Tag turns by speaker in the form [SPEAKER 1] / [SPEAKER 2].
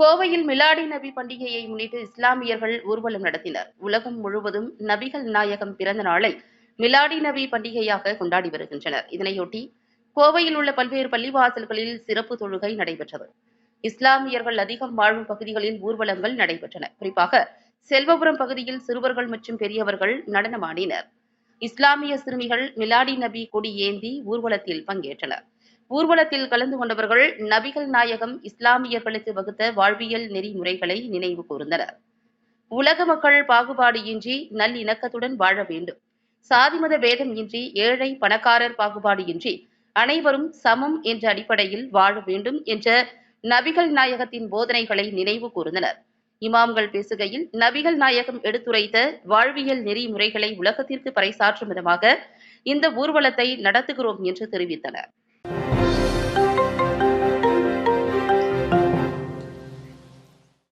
[SPEAKER 1] கோவையில் மிலாடி நபி பண்டிகையை முன்னிட்டு இஸ்லாமியர்கள் ஊர்வலம் நடத்தினர். உலகம் முழுவதும் நபிகள் நாயகம் பிறந்த நாளை மிலாடி நபி பண்டிகையாக கொண்டாடி வருகின்றனர். இதனையொட்டி கோவையில் உள்ள பல்வேறு பள்ளிவாசல்களில் சிறப்பு தொழுகை நடைபெற்றது. இஸ்லாமியர்கள் அதிகம் வாழும் பகுதிகளில் ஊர்வலங்கள் நடைபெற்றன. குறிப்பாக செல்வபுரம் பகுதியில் சிறுவர்கள் மற்றும் பெரியவர்கள் நடனமாடினர். இஸ்லாமிய சிறுமிகள் மிலாடி நபி கொடி ஏந்தி ஊர்வலத்தில் பங்கேற்றனர். ஊர்வலத்தில் கலந்து கொண்டவர்கள் நபிகள் நாயகம் இஸ்லாமியர்களுக்கு வகுத்த வாழ்வியல் நெறிமுறைகளை நினைவு கூர்ந்தனர். உலக மக்கள் பாகுபாடு இன்றி நல்லிணக்கத்துடன் வாழ வேண்டும். சாதிமத பேதம் இன்றி ஏழை பணக்காரர் பாகுபாடு இன்றி அனைவரும் சமம் என்ற அடிப்படையில் வாழ வேண்டும் என்ற நபிகள் நாயகத்தின் போதனைகளை நினைவு கூர்ந்தனர். இமாம்கள் பேசுகையில் நபிகள் நாயகம் எடுத்துரைத்த வாழ்வியல் நெறிமுறைகளை உலகத்திற்கு பறைசாற்றும் விதமாக இந்த ஊர்வலத்தை நடத்துகிறோம் என்று தெரிவித்தனர்.